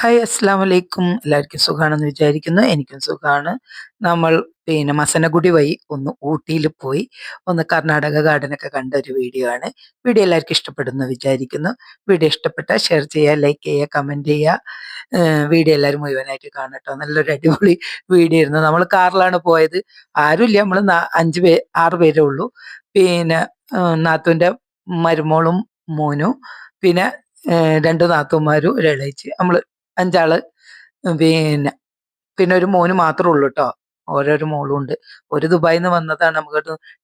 Hi അസ്സാം വലൈക്കും എല്ലാവർക്കും സുഖമാണെന്ന് വിചാരിക്കുന്നു. എനിക്കും സുഖമാണ് നമ്മൾ പിന്നെ മസനഗുഡി വഴി ഒന്ന് ഊട്ടിയിൽ പോയി ഒന്ന് കർണാടക ഗാർഡനൊക്കെ കണ്ട ഒരു വീഡിയോ ആണ്. വീഡിയോ എല്ലാവർക്കും ഇഷ്ടപ്പെടുന്നു വിചാരിക്കുന്നു. വീഡിയോ ഇഷ്ടപ്പെട്ടാൽ ഷെയർ ചെയ്യുക ലൈക്ക് ചെയ്യുക കമന്റ് ചെയ്യുക. വീഡിയോ എല്ലാവരും മുഴുവനായിട്ട് കാണട്ടോ നല്ലൊരു അടിപൊളി വീഡിയോ ആയിരുന്നു. നമ്മൾ കാറിലാണ് പോയത്. ആരുമില്ല. നമ്മൾ അഞ്ച് പേ ആറ് പേരേ ഉള്ളൂ. പിന്നെ നാത്തുവിന്റെ മരുമോളും മോനും. പിന്നെ രണ്ട് നാത്തുമാരും ഒരു ഇളയിച്ച്. നമ്മൾ അഞ്ചാൾ പിന്നെ പിന്നെ ഒരു മോന് മാത്രമേ ഉള്ളൂ കേട്ടോ ഓരോരോ മോളും ഉണ്ട്. ഒരു ദുബായിൽ നിന്ന് വന്നതാണ് നമുക്ക്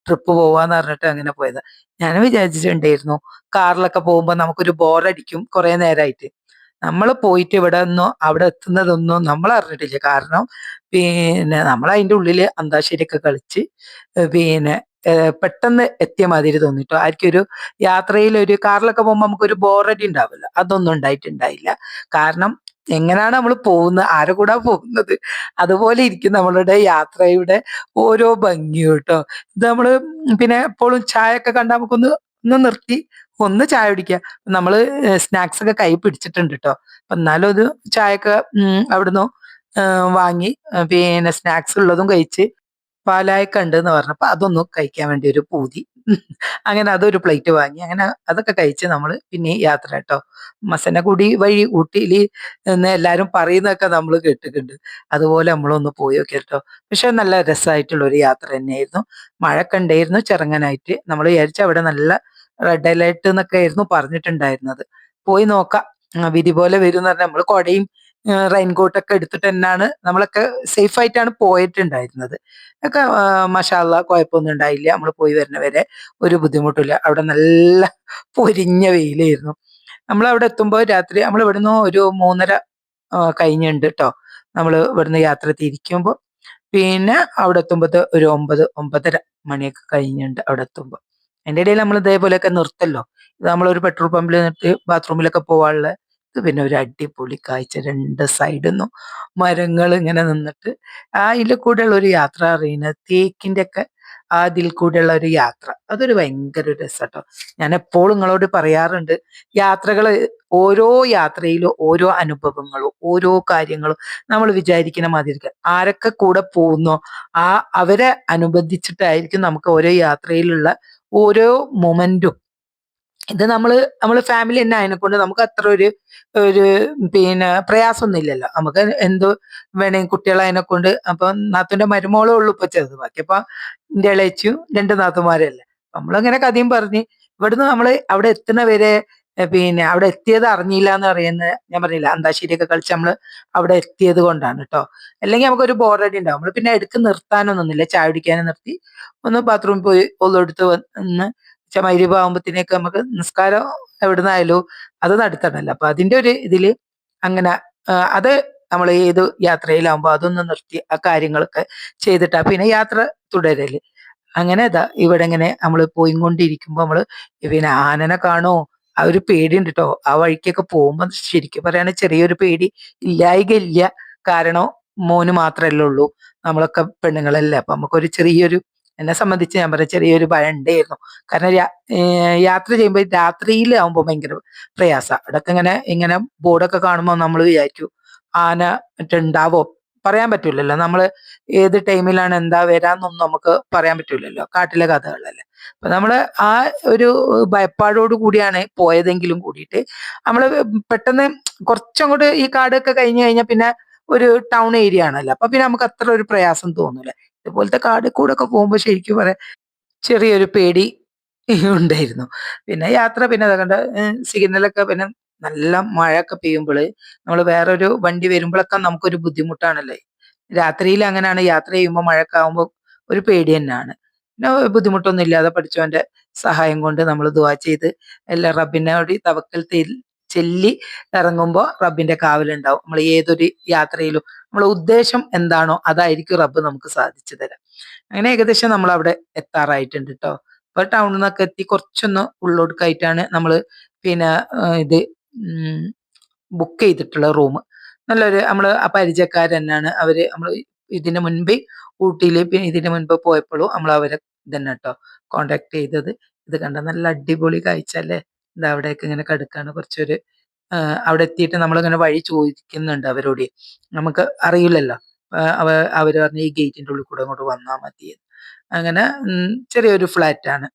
ട്രിപ്പ് പോവാന്ന് പറഞ്ഞിട്ട് അങ്ങനെ പോയത്. ഞാൻ വിചാരിച്ചിട്ടുണ്ടായിരുന്നു കാറിലൊക്കെ പോകുമ്പോൾ നമുക്കൊരു ബോറടിക്കും കുറെ നേരമായിട്ട് നമ്മൾ പോയിട്ട് ഇവിടെ ഒന്നും അവിടെ എത്തുന്നതൊന്നും നമ്മൾ അറിഞ്ഞിട്ടില്ല. കാരണം പിന്നെ നമ്മൾ അതിന്റെ ഉള്ളിൽ അന്താക്ഷരിയൊക്കെ കളിച്ച് പിന്നെ പെട്ടെന്ന് എത്തിയ മാതിരി തോന്നിട്ടോ ആർക്കൊരു ഒരു യാത്രയിൽ ഒരു കാറിലൊക്കെ പോകുമ്പോൾ നമുക്കൊരു ബോറടി ഉണ്ടാവില്ല. അതൊന്നും ഉണ്ടായിട്ടുണ്ടായില്ല. കാരണം എങ്ങനെയാണ് നമ്മൾ പോകുന്നത്? ആരെ കൂടാ പോകുന്നത്? അതുപോലെ ഇരിക്കും നമ്മളുടെ യാത്രയുടെ ഓരോ ഭംഗിയും കേട്ടോ. ഇത് നമ്മൾ പിന്നെ എപ്പോഴും ചായ ഒക്കെ കണ്ടാൽ നമുക്കൊന്ന് ഒന്ന് നിർത്തി ഒന്ന് ചായ കുടിക്കുക. നമ്മൾ സ്നാക്സ് ഒക്കെ കൈ പിടിച്ചിട്ടുണ്ട് കേട്ടോ. അപ്പൊ എന്നാലും ഒരു ചായ ഒക്കെ അവിടുന്ന് വാങ്ങി പിന്നെ സ്നാക്സ് ഉള്ളതും കഴിച്ച് പാലായൊക്കെ ഉണ്ട് എന്ന് പറഞ്ഞപ്പോ അതൊന്നും കഴിക്കാൻ വേണ്ടി ഒരു പൂതി. അങ്ങനെ അതൊരു പ്ലേറ്റ് വാങ്ങി. അങ്ങനെ അതൊക്കെ കഴിച്ച് നമ്മൾ പിന്നെ യാത്ര കേട്ടോ. മസനഗുടി വഴി ഊട്ടിയിൽ എല്ലാരും പറയുന്നതൊക്കെ നമ്മൾ കേട്ടിട്ടുണ്ട്. അതുപോലെ നമ്മളൊന്ന് പോയി നോക്കി കേട്ടോ. പക്ഷെ നല്ല രസമായിട്ടുള്ള ഒരു യാത്ര തന്നെയായിരുന്നു. മഴ ഉണ്ടായിരുന്നു ചെറുങ്ങനായിട്ട്. നമ്മൾ വിചാരിച്ച അവിടെ നല്ല റെഡ് അലേർട്ട് എന്നൊക്കെ ആയിരുന്നു പറഞ്ഞിട്ടുണ്ടായിരുന്നത്. പോയി നോക്കാം. വിധി പോലെ വരും എന്ന് പറഞ്ഞാൽ നമ്മൾ കുടയും റെയിൻകോട്ടൊക്കെ എടുത്തിട്ട് തന്നെയാണ് നമ്മളൊക്കെ സേഫ് ആയിട്ടാണ് പോയിട്ടുണ്ടായിരുന്നത്. ഒക്കെ മഷാല്ല കുഴപ്പമൊന്നും ഉണ്ടായില്ല. നമ്മൾ പോയി വരുന്നവരെ ഒരു ബുദ്ധിമുട്ടില്ല അവിടെ നല്ല പൊരിഞ്ഞ വെയിലായിരുന്നു. നമ്മൾ അവിടെ എത്തുമ്പോൾ രാത്രി നമ്മൾ ഇവിടുന്ന് ഒരു മൂന്നര കഴിഞ്ഞുണ്ട് കേട്ടോ നമ്മൾ ഇവിടുന്ന് യാത്ര തിരിക്കുമ്പോൾ പിന്നെ അവിടെ എത്തുമ്പോൾ ഒരു ഒമ്പത് ഒമ്പതര മണിയൊക്കെ കഴിഞ്ഞുണ്ട് അവിടെ എത്തുമ്പോൾ. അതിന്റെ ഇടയിൽ നമ്മൾ ഇതേപോലെയൊക്കെ നിർത്തല്ലോ. ഇത് നമ്മളൊരു പെട്രോൾ പമ്പിൽ നിർത്തി ബാത്റൂമിലൊക്കെ പോകാനുള്ള പിന്നെ ഒരു അടിപൊളി കാഴ്ച. രണ്ട് സൈഡിൽ നിന്നും മരങ്ങൾ ഇങ്ങനെ നിന്നിട്ട് ഇതിൽ കൂടെയുള്ള ഒരു യാത്ര അറിയുന്നത്? തേക്കിന്റെ ഒക്കെ അതിൽ കൂടെയുള്ള ഒരു യാത്ര. അതൊരു ഭയങ്കര ഒരു രസട്ടോ. ഞാൻ എപ്പോഴും നിങ്ങളോട് പറയാറുണ്ട് യാത്രകൾ ഓരോ യാത്രയിലും ഓരോ അനുഭവങ്ങളും ഓരോ കാര്യങ്ങളും നമ്മൾ വിചാരിക്കുന്ന മാതിരി ആരൊക്കെ കൂടെ പോകുന്നോ ആ അവരെ അനുബന്ധിച്ചിട്ടായിരിക്കും നമുക്ക് ഓരോ യാത്രയിലുള്ള ഓരോ മൊമെന്റും ഇത് നമ്മൾ നമ്മൾ ഫാമിലി തന്നെ കൊണ്ട് നമുക്ക് അത്ര ഒരു ഒരു പിന്നെ പ്രയാസമൊന്നും ഇല്ലല്ലോ നമുക്ക് എന്ത് വേണമെങ്കിൽ കുട്ടികളെ കൊണ്ട് അപ്പൊ നാത്തുന്റെ മരുമോളേ ഉള്ളൂ ഇപ്പൊ ചെറുത്. ബാക്കി അപ്പൊ എന്റെ ഇളയച്ചും രണ്ട് നാത്തുമാരല്ലേ നമ്മളങ്ങനെ കഥയും പറഞ്ഞ് ഇവിടുന്ന് നമ്മൾ അവിടെ എത്തുന്ന വരെ പിന്നെ അവിടെ എത്തിയത് അറിഞ്ഞില്ല എന്ന് പറയുന്നത് ഞാൻ പറഞ്ഞില്ല അന്താശ്ശേരിയൊക്കെ കളിച്ച് നമ്മൾ അവിടെ എത്തിയത് കൊണ്ടാണ് കേട്ടോ അല്ലെങ്കിൽ നമുക്കൊരു ബോറടി ഉണ്ടാവും. നമ്മൾ പിന്നെ എടുക്ക് നിർത്താനൊന്നുമില്ല. ചായ കുടിക്കാനും നിർത്തി. ഒന്ന് ബാത്റൂമിൽ പോയി ഒന്നെടുത്ത് വന്ന് മൈരീബ് ആകുമ്പത്തിനേക്ക് നമുക്ക് നിസ്കാരം എവിടുന്നായാലും അത് നടത്തണമല്ലോ. അപ്പൊ അതിന്റെ ഒരു ഇതിൽ അങ്ങനെ അത് നമ്മൾ ഏത് യാത്രയിലാവുമ്പോ അതൊന്ന് നിർത്തി ആ കാര്യങ്ങളൊക്കെ ചെയ്തിട്ടാ പിന്നെ യാത്ര തുടരൽ. അങ്ങനെ ഇതാ ഇവിടെ ഇങ്ങനെ നമ്മൾ പോയി കൊണ്ടിരിക്കുമ്പോ നമ്മൾ പിന്നെ ആനനെ കാണോ? ആ ഒരു പേടി ഉണ്ട് കേട്ടോ ആ വഴിക്കൊക്കെ പോകുമ്പോ ശരിക്കും പറയുകയാണെങ്കിൽ ചെറിയൊരു പേടി ഇല്ലായിക ഇല്ല കാരണം മോന് മാത്രമല്ലേ ഉള്ളൂ. നമ്മളൊക്കെ പെണ്ണുങ്ങളല്ലേ. അപ്പൊ നമുക്കൊരു ചെറിയൊരു എന്നെ സംബന്ധിച്ച് ഞാൻ പറയാം ചെറിയൊരു ഭയം ഉണ്ടായിരുന്നു കാരണം യാത്ര ചെയ്യുമ്പോൾ രാത്രിയിലാവുമ്പോൾ ഭയങ്കര പ്രയാസ. ഇടയ്ക്ക് ഇങ്ങനെ ഇങ്ങനെ ബോർഡൊക്കെ കാണുമ്പോൾ നമ്മൾ വിചാരിക്കും ആന മറ്റുണ്ടാവോ? പറയാൻ പറ്റൂലല്ലോ. നമ്മൾ ഏത് ടൈമിലാണ് എന്താ വരാന്നൊന്നും നമുക്ക് പറയാൻ പറ്റൂലല്ലോ. കാട്ടിലെ കഥകളല്ലേ. അപ്പൊ നമ്മൾ ആ ഒരു ഭയപ്പാടോട് കൂടിയാണ് പോയതെങ്കിലും കൂടിയിട്ട് നമ്മൾ പെട്ടെന്ന് കുറച്ചങ്ങോട്ട് ഈ കാടൊക്കെ കഴിഞ്ഞു കഴിഞ്ഞാൽ പിന്നെ ഒരു ടൗൺ ഏരിയ ആണല്ലോ. അപ്പൊ പിന്നെ നമുക്ക് അത്ര ഒരു പ്രയാസം തോന്നൂല. ഇതുപോലത്തെ കാടിൽ കൂടെ ഒക്കെ പോകുമ്പോൾ ശരിക്കും പറയാം ചെറിയൊരു പേടി ഉണ്ടായിരുന്നു. പിന്നെ യാത്ര പിന്നെ അതുകൊണ്ട് സിഗ്നലൊക്കെ പിന്നെ നല്ല മഴയൊക്കെ പെയ്യുമ്പോൾ നമ്മൾ വേറൊരു വണ്ടി വരുമ്പോഴൊക്കെ നമുക്കൊരു ബുദ്ധിമുട്ടാണല്ലേ? രാത്രിയിൽ അങ്ങനെയാണ് യാത്ര ചെയ്യുമ്പോൾ മഴയൊക്കെ ആകുമ്പോൾ ഒരു പേടി തന്നെയാണ് പിന്നെ ബുദ്ധിമുട്ടൊന്നും ഇല്ലാതെ പഠിച്ചവന്റെ സഹായം കൊണ്ട് നമ്മൾ ദുവാ ചെയ്ത് എല്ലാ റബ്ബിനോട് തവക്കൽ ചെല്ലി ഇറങ്ങുമ്പോൾ റബ്ബിന്റെ കാവലുണ്ടാവും. നമ്മൾ ഏതൊരു യാത്രയിലും നമ്മളെ ഉദ്ദേശം എന്താണോ അതായിരിക്കും റബ്ബ് നമുക്ക് സാധിച്ചു തരാം. അങ്ങനെ ഏകദേശം നമ്മൾ അവിടെ എത്താറായിട്ടുണ്ട് കേട്ടോ ഇപ്പൊ ടൗണിൽ നിന്നൊക്കെ എത്തി കുറച്ചൊന്ന് ഉള്ളോടുക്കായിട്ടാണ് നമ്മൾ പിന്നെ ആ, ഇത് ബുക്ക് ചെയ്തിട്ടുള്ള റൂം നല്ലൊരു നമ്മൾ പരിചയക്കാർ തന്നെയാണ് അവർ നമ്മൾ ഇതിന് മുൻപേ ഊട്ടിയിൽ പിന്നെ ഇതിന് മുൻപ് പോയപ്പോഴും നമ്മൾ അവരെ ഇതന്നെ കേട്ടോ കോണ്ടാക്ട് ചെയ്തത്. ഇത് കണ്ട നല്ല അടിപൊളി കാഴ്ച അല്ലേ? ഇത് അവിടെയൊക്കെ ഇങ്ങനെ കിടക്കാണ്. കുറച്ചൊരു അവിടെ എത്തിയിട്ട് നമ്മളിങ്ങനെ വഴി ചോദിക്കുന്നുണ്ട് അവരോട്. നമുക്ക് അറിയില്ലല്ലോ. അവ അവർ പറഞ്ഞു ഈ ഗേറ്റിന്റെ ഉള്ളിൽ കൂടെ അങ്ങോട്ട് വന്നാൽ മതി. അങ്ങനെ ചെറിയൊരു ഫ്ലാറ്റ് ആണ്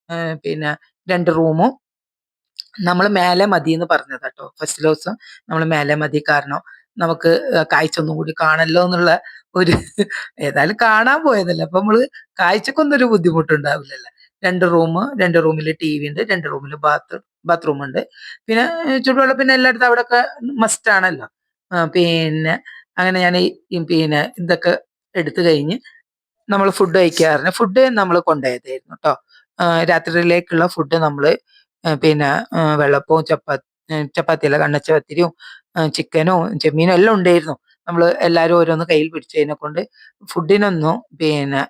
പിന്നെ രണ്ട് റൂമും. നമ്മൾ മേലെ മതി എന്ന് പറഞ്ഞത് കേട്ടോ ഫസ്റ്റ് ദിവസം നമ്മൾ മേലെ മതി കാരണം നമുക്ക് കാഴ്ച ഒന്നും കൂടി കാണല്ലോ എന്നുള്ള ഒരു ഏതായാലും കാണാൻ പോയതല്ലേ. അപ്പൊ നമ്മൾ കാഴ്ചക്കൊന്നും ഒരു ബുദ്ധിമുട്ടുണ്ടാവില്ലല്ലോ. രണ്ട് റൂം രണ്ട് റൂമിൽ ടി വി ഉണ്ട് രണ്ട് റൂമിൽ ബാത്ത് ബാത്റൂം ഉണ്ട്. പിന്നെ ചുടുവെള്ളം പിന്നെ എല്ലായിടത്തും അവിടെയൊക്കെ മസ്റ്റ് ആണല്ലോ. പിന്നെ അങ്ങനെ ഞാൻ ഈ പിന്നെ ഇതൊക്കെ എടുത്തു കഴിഞ്ഞ് നമ്മൾ ഫുഡ് കഴിക്കാറുണ്ട്. ഫുഡ് നമ്മൾ കൊണ്ടുപോയതായിരുന്നു കേട്ടോ രാത്രിയിലേക്കുള്ള ഫുഡ് നമ്മൾ പിന്നെ വെള്ളപ്പവും ചപ്പാത്തി ചപ്പാത്തിയല്ല കണ്ണച്ചപത്തിരിയും ചിക്കനും ചെമ്മീനും എല്ലാം ഉണ്ടായിരുന്നു. നമ്മൾ എല്ലാവരും ഓരോന്ന് കയ്യിൽ പിടിച്ചതിനെ കൊണ്ട് ഫുഡിനൊന്നും പിന്നെ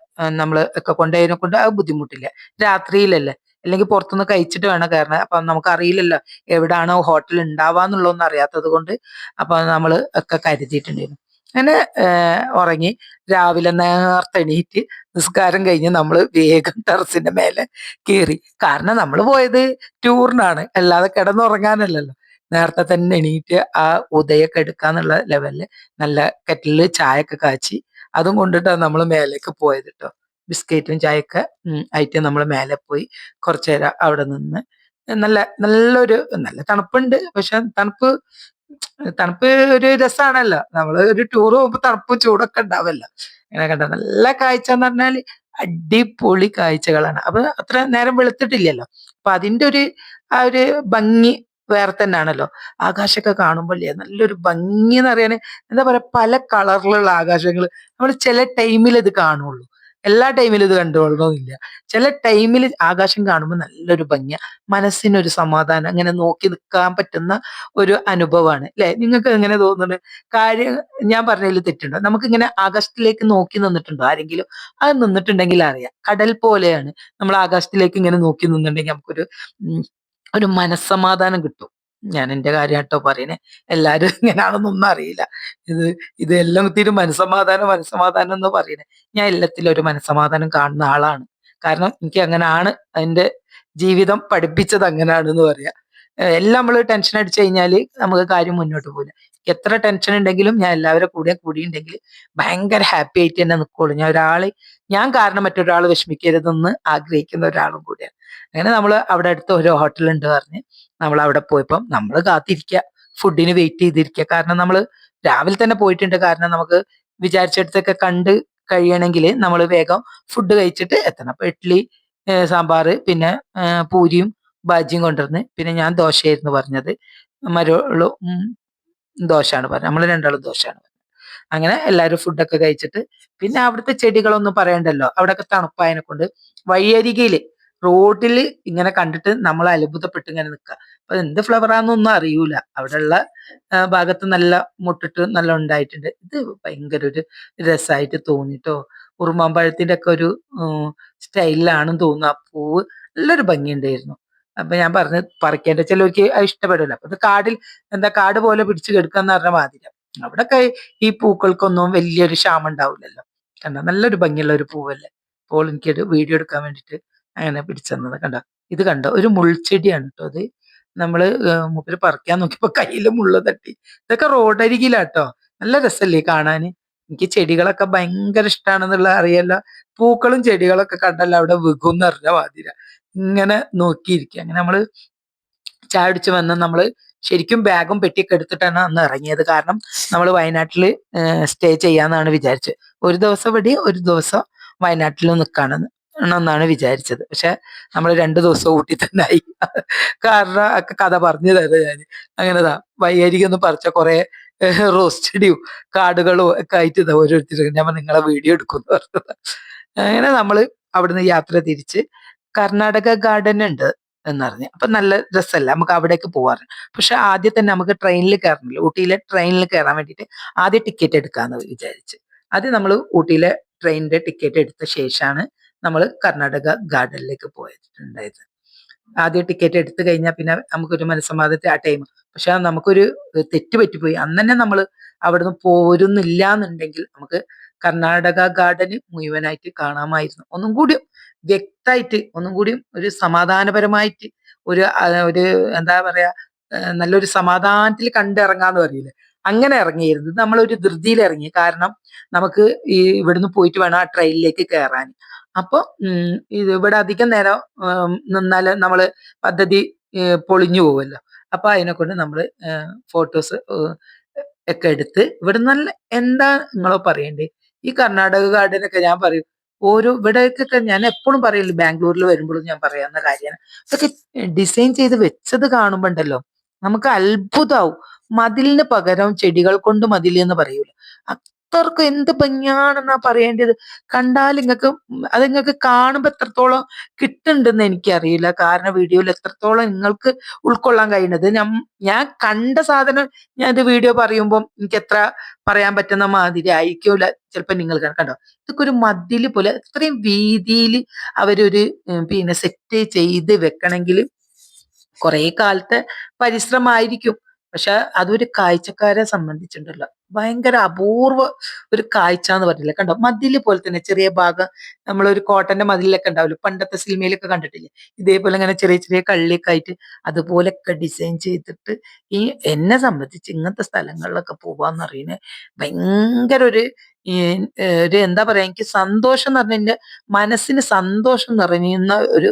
നമ്മൾ ഒക്കെ കൊണ്ടുപോയതിനെ കൊണ്ട് അത് ബുദ്ധിമുട്ടില്ല. രാത്രിയിലല്ലേ. അല്ലെങ്കിൽ പുറത്തുനിന്ന് കഴിച്ചിട്ട് വേണം കയറണം. അപ്പൊ നമുക്ക് അറിയില്ലല്ലോ എവിടാണോ ഹോട്ടൽ ഉണ്ടാവാന്നുള്ളതൊന്നും അറിയാത്തത് കൊണ്ട് അപ്പൊ നമ്മൾ ഒക്കെ കരുതിയിട്ടുണ്ടായിരുന്നു. അങ്ങനെ ഉറങ്ങി രാവിലെ നേരത്തെ എണീറ്റ് നിസ്കാരം കഴിഞ്ഞ് നമ്മൾ വേഗം ടെറസിന്റെ മേലെ കയറി. കാരണം നമ്മൾ പോയത് ടൂറിനാണ്. അല്ലാതെ കിടന്നുറങ്ങാനല്ലല്ലോ. നേരത്തെ തന്നെ എണീറ്റ് ആ ഉദയൊക്കെ എടുക്കാന്നുള്ള ലെവലിൽ നല്ല കെറ്റിലിൽ ചായ ഒക്കെ കാച്ചി അതും കൊണ്ടിട്ടാണ് നമ്മൾ മേലേക്ക് പോയത് കേട്ടോ ബിസ്ക്കറ്റും ചായയൊക്കെ ആയിട്ട് നമ്മൾ മേലെ പോയി കുറച്ചു നേരം അവിടെ നിന്ന് നല്ല നല്ലൊരു നല്ല തണുപ്പുണ്ട്. പക്ഷെ തണുപ്പ് തണുപ്പ് ഒരു രസമാണല്ലോ നമ്മൾ ഒരു ടൂർ പോകുമ്പോൾ തണുപ്പ് ചൂടൊക്കെ ഉണ്ടാവല്ലോ. ഇങ്ങനെ കണ്ട നല്ല കാഴ്ച എന്ന് പറഞ്ഞാൽ അടിപൊളി കാഴ്ചകളാണ്. അപ്പൊ അത്ര നേരം വെളുത്തിട്ടില്ലല്ലോ. അപ്പൊ അതിന്റെ ഒരു ആ ഒരു ഭംഗി വേറെ തന്നെയാണല്ലോ ആകാശമൊക്കെ കാണുമ്പോൾ നല്ലൊരു ഭംഗി എന്ന് പറയാൻ എന്താ പറയാ പല കളറിലുള്ള ആകാശങ്ങൾ നമ്മൾ ചില ടൈമിൽ ഇത് കാണുള്ളൂ. എല്ലാ ടൈമിലും ഇത് കണ്ടുകൊള്ളണമെന്നില്ല. ചില ടൈമിൽ ആകാശം കാണുമ്പോൾ നല്ലൊരു ഭംഗിയ. മനസ്സിനൊരു സമാധാനം. അങ്ങനെ നോക്കി നിൽക്കാൻ പറ്റുന്ന ഒരു അനുഭവമാണ് അല്ലെ നിങ്ങൾക്ക് എങ്ങനെ തോന്നുന്നുണ്ട് കാര്യം ഞാൻ പറഞ്ഞതിൽ തെറ്റുണ്ടോ? നമുക്ക് ഇങ്ങനെ ആകാശത്തിലേക്ക് നോക്കി നിന്നിട്ടുണ്ടോ ആരെങ്കിലും? അത് നിന്നിട്ടുണ്ടെങ്കിൽ അറിയാം. കടൽ പോലെയാണ്. നമ്മൾ ആകാശത്തിലേക്ക് ഇങ്ങനെ നോക്കി നിന്നിട്ടുണ്ടെങ്കിൽ നമുക്കൊരു ഒരു മനസ്സമാധാനം കിട്ടും. ഞാൻ എന്റെ കാര്യമായിട്ടോ പറയണേ. എല്ലാരും ഇങ്ങനെയാണെന്നൊന്നും അറിയില്ല. ഇത് ഇതെല്ലാം എല്ലാത്തിനും മനസ്സമാധാനം മനസ്സമാധാനം എന്ന് പറയണേ. ഞാൻ എല്ലാത്തിലും ഒരു മനസ്സമാധാനം കാണുന്ന ആളാണ്. കാരണം എനിക്ക് അങ്ങനെയാണ് എന്റെ ജീവിതം പഠിപ്പിച്ചത് അങ്ങനെയാണെന്ന് പറയാം. ഏഹ് എല്ലാം നമ്മൾ ടെൻഷൻ അടിച്ചു കഴിഞ്ഞാൽ നമുക്ക് കാര്യം മുന്നോട്ട് പോകില്ല എത്ര ടെൻഷൻ ഉണ്ടെങ്കിലും ഞാൻ എല്ലാവരുടെ കൂടെ കൂടിയുണ്ടെങ്കിൽ ഭയങ്കര ഹാപ്പി ആയിട്ട് തന്നെ നിൽക്കുള്ളൂ ഞാൻ ഒരാളെ ഞാൻ കാരണം മറ്റൊരാൾ വിഷമിക്കരുതെന്ന് ആഗ്രഹിക്കുന്ന ഒരാളും കൂടിയാണ്. അങ്ങനെ നമ്മൾ അവിടെ അടുത്ത് ഒരു ഹോട്ടലുണ്ട് പറഞ്ഞ് നമ്മൾ അവിടെ പോയപ്പം നമ്മൾ കാത്തിരിക്കുക ഫുഡിന് വെയിറ്റ് ചെയ്തിരിക്കുക കാരണം നമ്മൾ രാവിലെ തന്നെ പോയിട്ടുണ്ട്. കാരണം നമുക്ക് വിചാരിച്ചിടത്തൊക്കെ കണ്ട് കഴിയണമെങ്കിൽ നമ്മൾ വേഗം ഫുഡ് കഴിച്ചിട്ട് എത്തണം. അപ്പൊ ഇഡ്ഡലി സാമ്പാർ പിന്നെ പൂരിയും ബാജിയും കൊണ്ടുവന്ന് പിന്നെ ഞാൻ ദോശയായിരുന്നു പറഞ്ഞത്. മരോൾ ദോശയാണ് പറഞ്ഞത്. നമ്മൾ രണ്ടാളും ദോശയാണ് അങ്ങനെ എല്ലാവരും ഫുഡൊക്കെ കഴിച്ചിട്ട്. പിന്നെ അവിടുത്തെ ചെടികളൊന്നും പറയണ്ടല്ലോ. അവിടെയൊക്കെ തണുപ്പായതിനെ കൊണ്ട് വഴിയരികയിൽ റോഡിൽ ഇങ്ങനെ കണ്ടിട്ട് നമ്മൾ അത്ഭുതപ്പെട്ട് ഇങ്ങനെ നിൽക്കുക അപ്പൊ എന്ത് ഫ്ലവറാന്നൊന്നും അറിയൂല. അവിടെയുള്ള ഭാഗത്ത് നല്ല മുട്ടിട്ട് നല്ല ഉണ്ടായിട്ടുണ്ട്. ഇത് ഭയങ്കര ഒരു രസമായിട്ട് തോന്നിട്ടോ. ഉറുമാമ്പഴത്തിന്റെ ഒക്കെ ഒരു സ്റ്റൈലിലാണെന്ന് തോന്നുന്നു. ആ പൂവ് നല്ലൊരു ഭംഗിയുണ്ടായിരുന്നു. അപ്പൊ ഞാൻ പറഞ്ഞു പറിക്കേണ്ട ചിലർക്ക് അത് ഇഷ്ടപ്പെടില്ല. അപ്പൊ ഇത് കാടിൽ എന്താ കാട് പോലെ പിടിച്ചു കെടുക്കാന്ന് പറഞ്ഞ മാതിരി അവിടെയൊക്കെ ഈ പൂക്കൾക്കൊന്നും വലിയൊരു ക്ഷാമം ഉണ്ടാവില്ലല്ലോ കണ്ട നല്ലൊരു ഭംഗിയുള്ള ഒരു പൂവല്ലേ? അപ്പോൾ എനിക്കൊരു വീഡിയോ എടുക്കാൻ വേണ്ടിട്ട് അങ്ങനെ പിടിച്ചെന്നത് കണ്ട. ഇത് കണ്ടോ? ഒരു മുൾച്ചെടിയാണ് കേട്ടോ അത്. നമ്മൾ മുപ്പിൽ പറിക്കാൻ നോക്കിയപ്പോ കയ്യിൽ മുള്ള തട്ടി. ഇതൊക്കെ റോഡരികിലാട്ടോ. നല്ല രസല്ലേ കാണാന്. എനിക്ക് ചെടികളൊക്കെ ഭയങ്കര ഇഷ്ടമാണെന്നുള്ള അറിയല്ല പൂക്കളും ചെടികളൊക്കെ കണ്ടല്ലോ അവിടെ വികുന്നറിഞ്ഞ വാതിര ഇങ്ങനെ നോക്കിയിരിക്കുക അങ്ങനെ നമ്മൾ ചായ അടിച്ച് വന്ന് നമ്മൾ ശരിക്കും ബാഗും പെട്ടിയൊക്കെ എടുത്തിട്ടാണ് അന്ന് ഇറങ്ങിയത്. കാരണം നമ്മൾ വയനാട്ടിൽ സ്റ്റേ ചെയ്യാന്നാണ് വിചാരിച്ചത്. ഒരു ദിവസം ഇവിടെ ഒരു ദിവസം വയനാട്ടിൽ നിൽക്കാണെന്ന് എന്നാണ് വിചാരിച്ചത്. പക്ഷെ നമ്മൾ രണ്ട് ദിവസം ഊട്ടി തന്നെ ആയി. കാരണം ഒക്കെ കഥ പറഞ്ഞു തരാം ഞാൻ അങ്ങനെതാ. വയ്യാരിക്കൊന്ന് പറിച്ച കുറെ റോസ്റ്റഡിയും കാടുകളും ഒക്കെ ആയിട്ട് ഇതാ ഓരോരുത്തർ ഞാൻ നിങ്ങളെ വീഡിയോ എടുക്കുന്നു പറഞ്ഞത്. അങ്ങനെ നമ്മൾ അവിടുന്ന് യാത്ര തിരിച്ച് കർണാടക ഗാർഡൻ ഉണ്ട്. എന്നറിഞ്ഞ്. അപ്പൊ നല്ല രസമല്ല? നമുക്ക് അവിടേക്ക് പോവാറുണ്ട് പക്ഷെ ആദ്യം തന്നെ നമുക്ക് ട്രെയിനിൽ കയറണില്ല. ഊട്ടിയിലെ ട്രെയിനിൽ കയറാൻ വേണ്ടിയിട്ട് ആദ്യം ടിക്കറ്റ് എടുക്കാന്ന് വിചാരിച്ച്. ആദ്യം നമ്മൾ ഊട്ടിയിലെ ട്രെയിനിന്റെ ടിക്കറ്റ് എടുത്ത ശേഷമാണ് നമ്മൾ കർണാടക ഗാർഡനിലേക്ക് പോയിട്ടുണ്ടായത്. ആദ്യം ടിക്കറ്റ് എടുത്തു കഴിഞ്ഞാൽ പിന്നെ നമുക്കൊരു മനസ്സമാധാനത്തെ ആ ടൈം. പക്ഷെ നമുക്കൊരു തെറ്റ് പറ്റിപ്പോയി. അന്ന് തന്നെ നമ്മൾ അവിടുന്ന് പോരുന്നില്ല എന്നുണ്ടെങ്കിൽ നമുക്ക് കർണാടക ഗാർഡന് മുഴുവനായിട്ട് കാണാമായിരുന്നു. ഒന്നും കൂടി വ്യക്തമായിട്ട് ഒന്നും കൂടി ഒരു സമാധാനപരമായിട്ട് ഒരു ഒരു എന്താ പറയാ നല്ലൊരു സമാധാനത്തിൽ കണ്ടിറങ്ങാന്ന് പറയില്ലേ? അങ്ങനെ ഇറങ്ങിയിരുന്നു. ഇത് നമ്മളൊരു ധൃതിയിൽ ഇറങ്ങി. കാരണം നമുക്ക് ഈ ഇവിടുന്ന് പോയിട്ട് വേണം ആ ട്രെയിനിലേക്ക് കയറാൻ അപ്പൊ ഉം, ഇത് ഇവിടെ അധികം നേരം നിന്നാൽ നമ്മൾ പദ്ധതി പൊളിഞ്ഞു പോകുമല്ലോ അപ്പൊ അതിനെ കൊണ്ട് നമ്മൾ ഫോട്ടോസ് ഒക്കെ എടുത്ത് ഇവിടെ നല്ല എന്താ നിങ്ങളോ പറയണ്ടേ? ഈ കർണാടക ഗാർഡനൊക്കെ ഞാൻ പറയും ഓരോ ഇവിടേക്കൊക്കെ ഞാൻ എപ്പോഴും പറയില്ല ബാംഗ്ലൂരിൽ വരുമ്പോഴും ഞാൻ പറയാവുന്ന കാര്യമാണ്. അതൊക്കെ ഡിസൈൻ ചെയ്ത് വെച്ചത് കാണുമ്പോ ഉണ്ടല്ലോ നമുക്ക് അത്ഭുതമാവും മതിലിന് പകരം ചെടികൾ കൊണ്ട് മതിൽ എന്ന് പറയൂല. അത്രക്കും എന്ത് ഭംഗിയാണെന്നാ പറയേണ്ടത്? കണ്ടാൽ നിങ്ങൾക്ക് അത് നിങ്ങൾക്ക് കാണുമ്പോൾ എത്രത്തോളം കിട്ടുന്നുണ്ടെന്ന് എനിക്കറിയില്ല. കാരണം വീഡിയോയിൽ എത്രത്തോളം നിങ്ങൾക്ക് ഉൾക്കൊള്ളാൻ കഴിയുന്നത്. ഞാൻ കണ്ട സാധനം ഞാൻ ഇത് വീഡിയോ പറയുമ്പോൾ എനിക്ക് എത്ര പറയാൻ പറ്റുന്ന മാതിരി ആയിരിക്കൂല. ചിലപ്പോൾ നിങ്ങൾ കണ്ടോ ഇതൊക്കെ ഒരു മതിൽ പോലെ ഇത്രയും വീതിയിൽ അവരൊരു പിന്നെ സെറ്റ് ചെയ്ത് വെക്കണമെങ്കിൽ കുറെ കാലത്തെ പരിശ്രമമായിരിക്കും. പക്ഷെ അതൊരു കാഴ്ചക്കാരെ സംബന്ധിച്ചിട്ടുണ്ടല്ലോ. ഭയങ്കര അപൂർവ ഒരു കാഴ്ച എന്ന് പറഞ്ഞില്ല? കണ്ടോ? മതിൽ പോലെ തന്നെ ചെറിയ ഭാഗം നമ്മളൊരു കോട്ടന്റെ മതിലൊക്കെ ഉണ്ടാവില്ല? പണ്ടത്തെ സിനിമയിലൊക്കെ കണ്ടിട്ടില്ലേ? ഇതേപോലെ ഇങ്ങനെ ചെറിയ ചെറിയ കള്ളിയൊക്കെ ആയിട്ട് അതുപോലൊക്കെ ഡിസൈൻ ചെയ്തിട്ട് ഈ എന്നെ സംബന്ധിച്ച് ഇങ്ങനത്തെ സ്ഥലങ്ങളിലൊക്കെ പോവാന്ന് അറിയുന്ന ഭയങ്കര ഒരു ഒരു എന്താ പറയാ എനിക്ക് സന്തോഷം എന്ന് പറഞ്ഞ മനസ്സിന് സന്തോഷം നിറഞ്ഞ ഒരു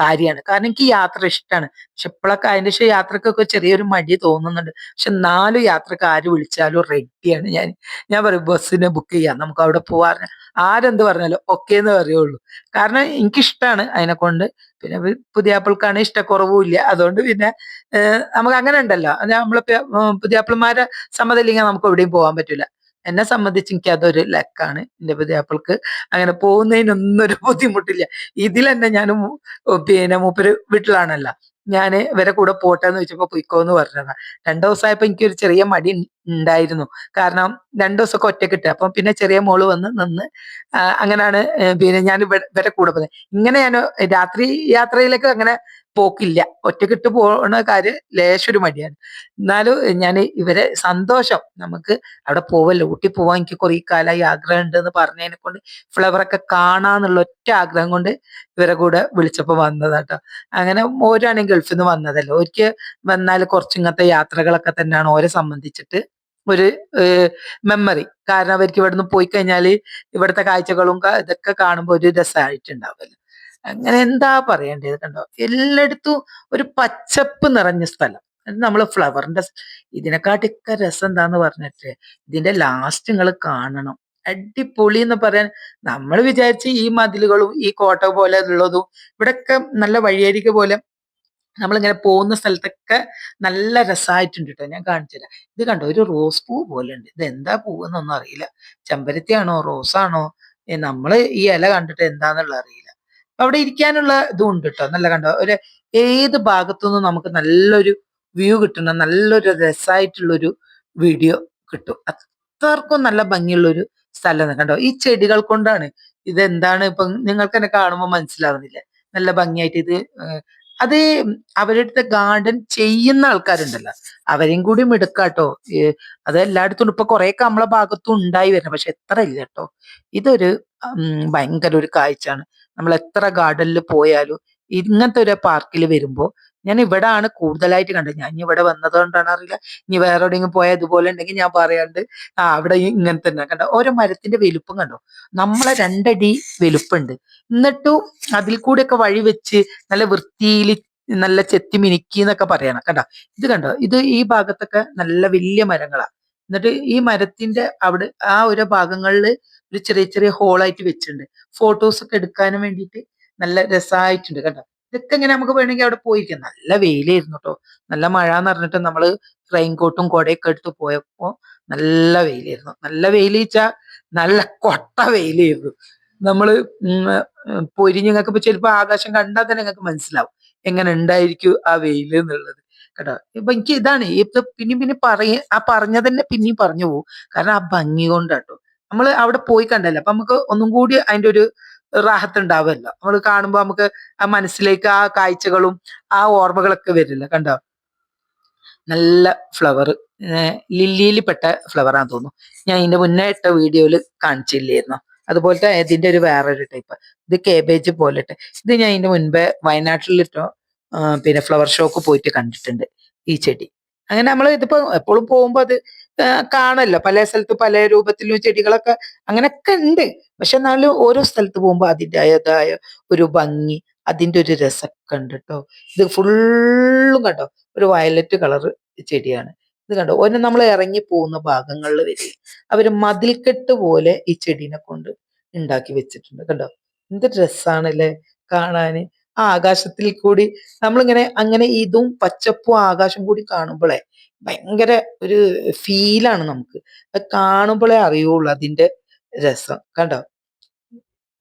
കാര്യമാണ് കാരണം എനിക്ക് യാത്ര ഇഷ്ടമാണ് പക്ഷെ ഇപ്പോഴൊക്കെ അതിന്റെ ശേഷം യാത്രക്കൊക്കെ ചെറിയൊരു മടി തോന്നുന്നുണ്ട്. പക്ഷെ നാല് യാത്രയ്ക്ക് ആര് വിളിച്ചാലും റെഡിയാണ് ഞാൻ. ഞാൻ പറയും ബസ്സിനെ ബുക്ക് ചെയ്യാം. നമുക്ക് അവിടെ പോവാറ് ആരെന്ത് പറഞ്ഞാലും ഓക്കെ എന്ന് പറയുള്ളൂ. കാരണം എനിക്കിഷ്ടമാണ് അതിനെ കൊണ്ട്. പിന്നെ പുതിയാപ്പിൾക്കാണ് ഇഷ്ടക്കുറവും ഇല്ല. അതുകൊണ്ട് പിന്നെ നമുക്ക് അങ്ങനെ ഉണ്ടല്ലോ. നമ്മളെ പുതിയാപ്പിൾമാരെ സമ്മതമില്ലെങ്കിൽ നമുക്ക് എവിടെയും പോകാൻ പറ്റില്ല എന്നെ സംബന്ധിച്ച് എനിക്ക് അതൊരു ലക്കാണ്. എന്റെ പുതിയാപ്പിൾക്ക് അങ്ങനെ പോകുന്നതിനൊന്നും ഒരു ബുദ്ധിമുട്ടില്ല. ഇതിൽ തന്നെ ഞാൻ പിന്നെ മൂപ്പര് വീട്ടിലാണല്ല. ഞാൻ ഇവരെ കൂടെ പോട്ടെ എന്ന് ചോദിച്ചപ്പോ പൊയ്ക്കോന്ന് പറഞ്ഞതാണ് രണ്ടു ദിവസമായപ്പോ എനിക്കൊരു ചെറിയ മടി ഉണ്ടായിരുന്നു കാരണം രണ്ടു ദിവസമൊക്കെ ഒറ്റ കിട്ടുക അപ്പം പിന്നെ ചെറിയ മോൾ വന്ന് നിന്ന് അങ്ങനെയാണ് പിന്നെ ഞാൻ ഇവ- ഇവരെ കൂടെ പോകുന്നത് ഇങ്ങനെ ഞാൻ രാത്രി യാത്രയിലേക്ക് അങ്ങനെ പോക്കില്ല. ഒറ്റക്കിട്ട് പോണ കാര്യം ലേശൊരു മടിയാണ്. എന്നാലും ഞാൻ ഇവരെ സന്തോഷം. നമുക്ക് അവിടെ പോവല്ലോ? ഊട്ടി പോവാൻ എനിക്ക് കുറെ കാലമായി ആഗ്രഹം ഉണ്ടെന്ന് പറഞ്ഞതിനെ കൊണ്ട് ഫ്ലവറൊക്കെ കാണാന്നുള്ള ഒറ്റ ആഗ്രഹം കൊണ്ട് ഇവരെ കൂടെ വിളിച്ചപ്പോ വന്നതാട്ടോ. അങ്ങനെ ഓരാണെങ്കിൽ ഗൾഫിൽ നിന്ന് വന്നതല്ലോ? ഒരിക്കൽ വന്നാൽ കുറച്ച് ഇങ്ങനത്തെ യാത്രകളൊക്കെ തന്നെയാണ് ഓരെ സംബന്ധിച്ചിട്ട് ഒരു മെമ്മറി കാരണം അവർക്ക് ഇവിടുന്ന് പോയി കഴിഞ്ഞാൽ ഇവിടുത്തെ കാഴ്ചകളും ഇതൊക്കെ കാണുമ്പോൾ ഒരു രസമായിട്ടുണ്ടാവുമല്ലോ അങ്ങനെ എന്താ പറയേണ്ടത് കണ്ടോ? എല്ലായിടത്തും ഒരു പച്ചപ്പ് നിറഞ്ഞ സ്ഥലം. നമ്മൾ ഫ്ലവറിന്റെ ഇതിനെക്കാട്ടൊക്കെ രസം എന്താന്ന് പറഞ്ഞിട്ട് ഇതിന്റെ ലാസ്റ്റ് നിങ്ങൾ കാണണം. അടിപൊളി എന്ന് പറയാൻ നമ്മൾ വിചാരിച്ച് ഈ മതിലുകളും ഈ കോട്ട പോലെ ഉള്ളതും ഇവിടെയൊക്കെ നല്ല വഴിയരിക പോലെ നമ്മളിങ്ങനെ പോകുന്ന സ്ഥലത്തൊക്കെ നല്ല രസമായിട്ടുണ്ട് കേട്ടോ ഞാൻ കാണിച്ചുതരാം. ഇത് കണ്ടോ? ഒരു റോസ് പൂ പോലെ ഉണ്ട്. ഇത് എന്താ പൂവെന്നൊന്നും അറിയില്ല. ചെമ്പരത്തിയാണോ? റോസാണോ? നമ്മൾ ഈ ഇല കണ്ടിട്ട് എന്താന്നുള്ള അറിയില്ല. അവിടെ ഇരിക്കാനുള്ള ഇതും ഉണ്ട് കേട്ടോ. നല്ല കണ്ടോ? ഒരു ഏത് ഭാഗത്തുനിന്നും നമുക്ക് നല്ലൊരു വ്യൂ കിട്ടുന്ന നല്ലൊരു രസമായിട്ടുള്ളൊരു വീഡിയോ കിട്ടും. അത്രക്കും നല്ല ഭംഗിയുള്ളൊരു സ്ഥലം കണ്ടോ? ഈ ചെടികൾ കൊണ്ടാണ് ഇത് എന്താണ് ഇപ്പൊ നിങ്ങൾക്ക് തന്നെ കാണുമ്പോൾ മനസ്സിലാവുന്നില്ല? നല്ല ഭംഗിയായിട്ട് ഇത് അത് അവരുടെ ഗാർഡൻ ചെയ്യുന്ന ആൾക്കാരുണ്ടല്ലോ. അവരെയും കൂടി മിടുക്കാട്ടോ. അത് എല്ലായിടത്തും ഇപ്പൊ ഒക്കെ നമ്മളെ ഭാഗത്തും ഉണ്ടായി വരുന്നത്. പക്ഷെ എത്ര ഇല്ല കേട്ടോ. ഇതൊരു ഭയങ്കര ഒരു കാഴ്ചയാണ്. നമ്മൾ എത്ര ഗാർഡനിൽ പോയാലും ഇങ്ങനത്തെ ഒരു പാർക്കിൽ വരുമ്പോൾ ഞാൻ ഇവിടെ ആണ് കൂടുതലായിട്ട് കണ്ടത്. ഞാൻ ഇവിടെ വന്നതുകൊണ്ടാണ് അറിയില്ല. ഇനി വേറെ എവിടെയെങ്കിലും പോയാൽ ഇതുപോലെ ഉണ്ടെങ്കിൽ ഞാൻ പറയാണ്ട് ആ അവിടെ ഇങ്ങനെ തന്നെ കണ്ടോ? ഓരോ മരത്തിന്റെ വലുപ്പം കണ്ടോ? നമ്മളെ രണ്ടടി വലുപ്പുണ്ട്. എന്നിട്ടും അതിൽ കൂടെയൊക്കെ വഴി വെച്ച് നല്ല വൃത്തിയിൽ നല്ല ചെത്തി മിനുക്കി എന്നൊക്കെ പറയണം. കണ്ടോ? ഇത് കണ്ടോ? ഇത് ഈ ഭാഗത്തൊക്കെ നല്ല വലിയ മരങ്ങളാ. എന്നിട്ട് ഈ മരത്തിന്റെ അവിടെ ആ ഒരു ഭാഗങ്ങളിൽ ഒരു ചെറിയ ചെറിയ ഹോളായിട്ട് വെച്ചിട്ടുണ്ട്. ഫോട്ടോസ് ഒക്കെ എടുക്കാനും വേണ്ടിയിട്ട് നല്ല രസമായിട്ടുണ്ട് കണ്ടോ? ഇതൊക്കെ ഇങ്ങനെ നമുക്ക് വേണമെങ്കിൽ അവിടെ പോയിരിക്കാം. നല്ല വെയിലായിരുന്നു കേട്ടോ. നല്ല മഴ എന്ന് പറഞ്ഞിട്ട് നമ്മൾ റെയിൻകോട്ടും കൊടയൊക്കെ എടുത്ത് പോയപ്പോ നല്ല വെയിലായിരുന്നു. നല്ല വെയിൽ വെച്ചാൽ നല്ല കൊട്ട വെയിലായിരുന്നു. ഉം, പൊരിഞ്ഞ് നിങ്ങൾക്ക് ഇപ്പൊ ചിലപ്പോ ആകാശം കണ്ടാൽ തന്നെ നിങ്ങൾക്ക് മനസ്സിലാവും. എങ്ങനെ ഉണ്ടായിരിക്കും ആ വെയിൽ എന്നുള്ളത്. കേട്ടോ? ഇപ്പൊ എനിക്ക് ഇതാണ് ഇപ്പൊ പിന്നെ പിന്നെ പറയ ആ പറഞ്ഞതന്നെ പിന്നെയും പറഞ്ഞു പോകും കാരണം ആ ഭംഗി കൊണ്ടാട്ടോ. നമ്മൾ അവിടെ പോയി കണ്ടല്ലോ? അപ്പൊ നമുക്ക് ഒന്നും കൂടി അതിന്റെ ഒരു റാഹത്ത് ഉണ്ടാവുമല്ലോ. നമ്മൾ കാണുമ്പോ നമുക്ക് ആ മനസ്സിലേക്ക് ആ കാഴ്ചകളും ആ ഓർമ്മകളൊക്കെ വരില്ല? കണ്ടോ? നല്ല ഫ്ലവർ ലില്ലിയിൽ പെട്ട ഫ്ലവറാന്ന് തോന്നുന്നു. ഞാൻ ഇതിന്റെ മുന്നേ ഇട്ട വീഡിയോയിൽ കാണിച്ചില്ലായിരുന്നു അതുപോലത്തെ ഇതിന്റെ ഒരു വേറൊരു ടൈപ്പ് ഇത് കേബേജ് പോലത്തെ. ഇത് ഞാൻ ഇതിന്റെ മുൻപേ വയനാട്ടിലിട്ടോ പിന്നെ ഫ്ലവർ ഷോക്ക് പോയിട്ട് കണ്ടിട്ടുണ്ട് ഈ ചെടി. അങ്ങനെ നമ്മൾ ഇതിപ്പോ എപ്പോഴും പോകുമ്പോ അത് കാണല്ലോ പല സ്ഥലത്ത് പല രൂപത്തിലും ചെടികളൊക്കെ അങ്ങനെയൊക്കെ ഉണ്ട്. പക്ഷെ എന്നാലും ഓരോ സ്ഥലത്ത് പോകുമ്പോ അതിന്റെതായ ഒരു ഭംഗി അതിന്റെ ഒരു രസമൊക്കെ ഉണ്ട് കേട്ടോ. ഇത് ഫുള്ളും കണ്ടോ? ഒരു വയലറ്റ് കളർ ചെടിയാണ്. ഇത് കണ്ടോ? ഒന്ന് നമ്മൾ ഇറങ്ങി പോകുന്ന ഭാഗങ്ങളിൽ വരെ അവർ മതിൽക്കെട്ട് പോലെ ഈ ചെടീനെ കൊണ്ട് ഉണ്ടാക്കി വെച്ചിട്ടുണ്ട്. കണ്ടോ? എന്ത് ഡ്രസ്സാണല്ലേ കാണാന്. ആ ആകാശത്തിൽ കൂടി നമ്മളിങ്ങനെ അങ്ങനെ ഇതും പച്ചപ്പും ആകാശം കൂടി കാണുമ്പോഴേ ഭയങ്കര ഒരു ഫീലാണ് നമുക്ക്. അത് കാണുമ്പോഴേ അറിയുള്ളൂ അതിന്റെ രസം. കണ്ടോ?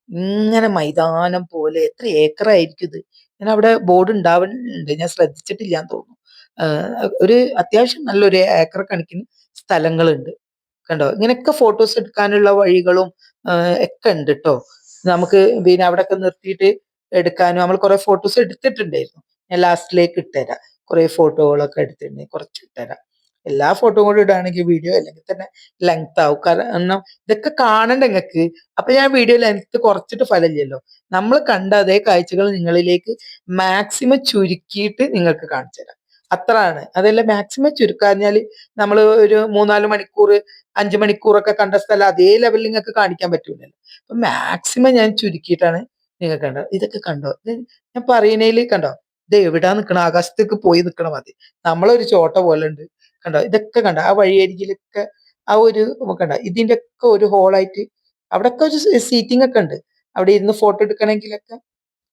ഇങ്ങനെ മൈതാനം പോലെ എത്ര ഏക്കർ ആയിരിക്കും ഇത്. ഞാൻ അവിടെ ബോർഡ് ഉണ്ടാവുന്നുണ്ട് ഞാൻ ശ്രദ്ധിച്ചിട്ടില്ല എന്ന് തോന്നുന്നു ഒരു അത്യാവശ്യം നല്ലൊരു ഏക്കർ കണക്കിന് സ്ഥലങ്ങളുണ്ട്. കണ്ടോ? ഇങ്ങനെയൊക്കെ ഫോട്ടോസ് എടുക്കാനുള്ള വഴികളും ഒക്കെ ഉണ്ട് കേട്ടോ നമുക്ക് പിന്നെ അവിടെ ഒക്കെ നിർത്തിയിട്ട് എടുക്കാനും നമ്മൾ കുറെ ഫോട്ടോസ് എടുത്തിട്ടുണ്ടായിരുന്നു. ഞാൻ ലാസ്റ്റിലേക്ക് ഇട്ടുതരാം കുറെ ഫോട്ടോകളൊക്കെ എടുത്തിട്ടുണ്ട്. കുറച്ച് ഇട്ടുതരാം എല്ലാ ഫോട്ടോ കൂടി ഇടുകയാണെങ്കിൽ വീഡിയോ അല്ലെങ്കിൽ തന്നെ ലെങ്ത് ആവും. കാരണം ഇതൊക്കെ കാണണ്ട നിങ്ങൾക്ക്. അപ്പൊ ഞാൻ വീഡിയോ ലെങ്ത് കുറച്ചിട്ട് ഫലമില്ലല്ലോ നമ്മൾ കണ്ട അതേ കാഴ്ചകൾ നിങ്ങളിലേക്ക് മാക്സിമം ചുരുക്കിയിട്ട് നിങ്ങൾക്ക് കാണിച്ചു തരാം. അത്രയാണ്. അതല്ല മാക്സിമം ചുരുക്കാഞ്ഞാൽ നമ്മൾ ഒരു മൂന്നാൽ മണിക്കൂർ അഞ്ചു മണിക്കൂറൊക്കെ കണ്ട സ്ഥലം അതേ ലെവലിൽ നിങ്ങൾക്ക് കാണിക്കാൻ പറ്റൂലല്ലോ. അപ്പൊ മാക്സിമം ഞാൻ ചുരുക്കിയിട്ടാണ് നിങ്ങൾക്ക് കണ്ടോ? ഇതൊക്കെ കണ്ടോ? ഞാൻ പറയുന്നതിൽ കണ്ടോ? ഇത് എവിടാ നിൽക്കണം ആകാശത്തേക്ക് പോയി നിൽക്കണം മതി. നമ്മളൊരു ചോട്ട പോലെ ഉണ്ട് കണ്ടോ? ഇതൊക്കെ കണ്ടോ? ആ വഴിയരികിലൊക്കെ ആ ഒരു കണ്ടോ? ഇതിന്റെ ഒക്കെ ഒരു ഹോളായിട്ട് അവിടെയൊക്കെ ഒരു സീറ്റിംഗ് ഒക്കെ ഉണ്ട്. അവിടെ ഇരുന്ന് ഫോട്ടോ എടുക്കണമെങ്കിലൊക്കെ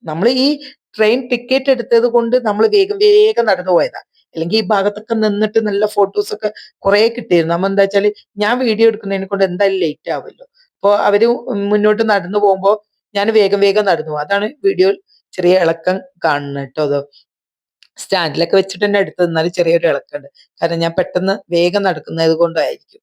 നമ്മൾ ഈ ട്രെയിൻ ടിക്കറ്റ് എടുത്തത് കൊണ്ട് നമ്മൾ വേഗം വേഗം നടന്നു പോയതാ. അല്ലെങ്കിൽ ഈ ഭാഗത്തൊക്കെ നിന്നിട്ട് നല്ല ഫോട്ടോസ് ഒക്കെ കുറെ കിട്ടിയിരുന്നു. നമ്മ എന്താ വെച്ചാൽ ഞാൻ വീഡിയോ എടുക്കുന്നതിനെ കൊണ്ട് എന്തായാലും ലേറ്റ് ആവുമല്ലോ അപ്പോൾ അവർ മുന്നോട്ട് നടന്നു പോകുമ്പോ ഞാൻ വേഗം വേഗം നടന്നു. അതാണ് വീഡിയോ ചെറിയ ഇളക്കം കാണുന്നത് കേട്ടോ അത്. സ്റ്റാൻഡിലൊക്കെ വെച്ചിട്ട് തന്നെ എടുത്തു നിന്നാൽ ചെറിയൊരു ഇളക്കമുണ്ട്. കാരണം ഞാൻ പെട്ടെന്ന് വേഗം നടക്കുന്നത് കൊണ്ടായിരിക്കും.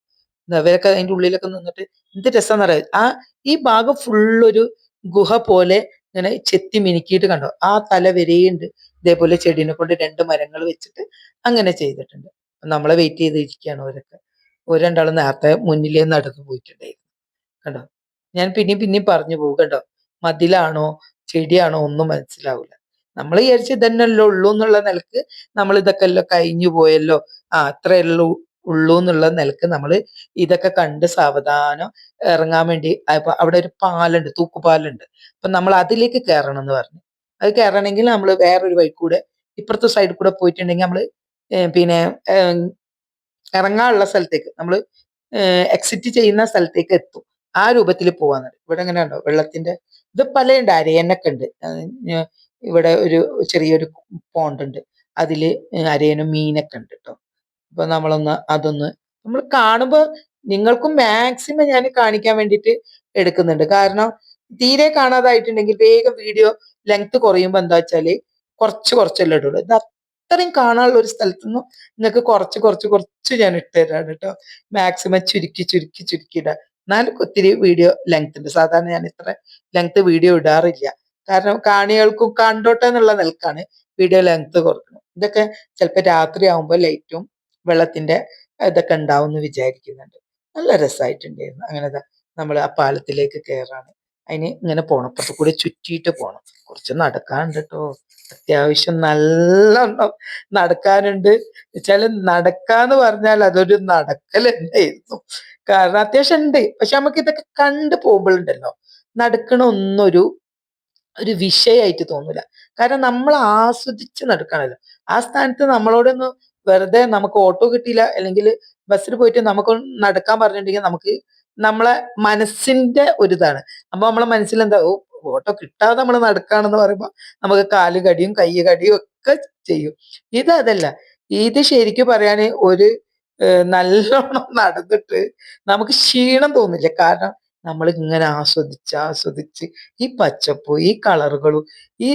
അവരൊക്കെ അതിന്റെ ഉള്ളിലൊക്കെ നിന്നിട്ട് എന്ത് രസം അറിയാം ആ ഈ ഭാഗം ഫുള്ളൊരു ഗുഹ പോലെ ഇങ്ങനെ ചെത്തി മിനുക്കിയിട്ട് കണ്ടോ? ആ തല വരെയുണ്ട്. ഇതേപോലെ ചെടീനെ കൊണ്ട് രണ്ട് മരങ്ങൾ വെച്ചിട്ട് അങ്ങനെ ചെയ്തിട്ടുണ്ട്. നമ്മളെ വെയിറ്റ് ചെയ്തിരിക്കുകയാണ് അവരൊക്കെ. ഒരു രണ്ടാളും നേരത്തെ മുന്നിലേ നടന്നു പോയിട്ടുണ്ടായിരുന്നു കണ്ടോ? ഞാൻ പിന്നെയും പിന്നെയും പറഞ്ഞു പോകും. കണ്ടോ? മതിലാണോ ചെടിയാണോ ഒന്നും മനസ്സിലാവില്ല നമ്മൾ വിചാരിച്ച് ഇതന്നെയല്ലോ ഉള്ളൂ എന്നുള്ള നിലയ്ക്ക് നമ്മൾ ഇതൊക്കെ എല്ലാം കഴിഞ്ഞു പോയല്ലോ. ആ അത്രയല്ലോ ഉള്ളൂ എന്നുള്ള നിലയ്ക്ക് നമ്മൾ ഇതൊക്കെ കണ്ട് സാവധാനം ഇറങ്ങാൻ വേണ്ടി അവിടെ ഒരു പാലുണ്ട് തൂക്കുപാലുണ്ട്. അപ്പൊ നമ്മൾ അതിലേക്ക് കയറണം എന്ന് പറഞ്ഞു. അത് കയറണമെങ്കിൽ നമ്മൾ വേറൊരു വഴി കൂടെ ഇപ്പുറത്തെ സൈഡിൽ കൂടെ പോയിട്ടുണ്ടെങ്കിൽ നമ്മൾ പിന്നെ ഇറങ്ങാനുള്ള സ്ഥലത്തേക്ക് നമ്മൾ എക്സിറ്റ് ചെയ്യുന്ന സ്ഥലത്തേക്ക് എത്തും. ആ രൂപത്തിൽ പോവാന്ന് ഇവിടെ എങ്ങനെ ഉണ്ടോ വെള്ളത്തിന്റെ ഇത് പലയുണ്ട്. അരയനൊക്കെ ഉണ്ട് ഇവിടെ ഒരു ചെറിയൊരു പോണ്ടുണ്ട്. അതിൽ അരയനും മീനൊക്കെ ഉണ്ട് കേട്ടോ അപ്പൊ നമ്മളൊന്ന് അതൊന്ന് നമ്മൾ കാണുമ്പോൾ നിങ്ങൾക്കും മാക്സിമം ഞാൻ കാണിക്കാൻ വേണ്ടിയിട്ട് എടുക്കുന്നുണ്ട്. കാരണം തീരെ കാണാതായിട്ടുണ്ടെങ്കിൽ വേഗം വീഡിയോ ലെങ്ത് കുറയുമ്പോൾ എന്താ വെച്ചാൽ കുറച്ച് കുറച്ചല്ലേ ഇടുള്ളൂ. ഇത് അത്രയും കാണാനുള്ള ഒരു സ്ഥലത്തു നിന്ന് നിങ്ങൾക്ക് കുറച്ച് കുറച്ച് കുറച്ച് ഞാൻ ഇട്ടുതരാണ് കേട്ടോ മാക്സിമം ചുരുക്കി ചുരുക്കി ചുരുക്കി എന്നാലും ഒത്തിരി വീഡിയോ ലെങ്ത് ഉണ്ട്. സാധാരണ ഞാൻ ഇത്ര ലെങ്ത് വീഡിയോ ഇടാറില്ല. കാരണം കാണികൾക്കും കണ്ടോട്ടെ എന്നുള്ള നിലക്കാണ് വീഡിയോ ലെങ്ത് കുറക്കുന്നത് ഇതൊക്കെ ചിലപ്പോൾ രാത്രി ആവുമ്പോൾ ലൈറ്റും വെള്ളത്തിന്റെ ഇതൊക്കെ ഉണ്ടാവും എന്ന് വിചാരിക്കുന്നുണ്ട്. നല്ല രസമായിട്ടുണ്ടായിരുന്നു അങ്ങനെ നമ്മൾ ആ പാലത്തിലേക്ക് കയറാണ് അതിന് ഇങ്ങനെ അപ്പുറത്ത് കൂടെ ചുറ്റിയിട്ട് പോണം. കുറച്ച് നടക്കാനുണ്ട് കേട്ടോ അത്യാവശ്യം നല്ല നടക്കാനുണ്ട്. വെച്ചാൽ നടക്കാന്ന് പറഞ്ഞാൽ അതൊരു നടക്കൽ തന്നെയായിരുന്നു. കാരണം അത്യാവശ്യം ഉണ്ട്. പക്ഷെ നമുക്ക് ഇതൊക്കെ കണ്ടു പോകുമ്പോഴുണ്ടല്ലോ നടക്കണ ഒന്നൊരു ഒരു വിഷയമായിട്ട് തോന്നൂല. കാരണം നമ്മൾ ആസ്വദിച്ച് നടക്കണല്ലോ ആ സ്ഥാനത്ത് നമ്മളോടൊന്ന് വെറുതെ നമുക്ക് ഓട്ടോ കിട്ടിയില്ല അല്ലെങ്കിൽ ബസ്സിൽ പോയിട്ട് നമുക്ക് നടക്കാൻ പറഞ്ഞിട്ടുണ്ടെങ്കിൽ നമുക്ക് നമ്മളെ മനസ്സിന്റെ ഒരു ഇതാണ് അപ്പൊ നമ്മളെ മനസ്സിൽ എന്താ ഓട്ടോ കിട്ടാതെ നമ്മൾ നടക്കുകയാണെന്ന് പറയുമ്പോൾ നമുക്ക് കാൽ കടിയും കൈ കടിയും ഒക്കെ ചെയ്യും. ഇത് അതല്ല. ഇത് ശരിക്കും പറയാൻ ഒരു നല്ലോണം നടന്നിട്ട് നമുക്ക് ക്ഷീണം തോന്നില്ല. കാരണം നമ്മൾ ഇങ്ങനെ ആസ്വദിച്ച് ആസ്വദിച്ച് ഈ പച്ചപ്പും ഈ കളറുകളും ഈ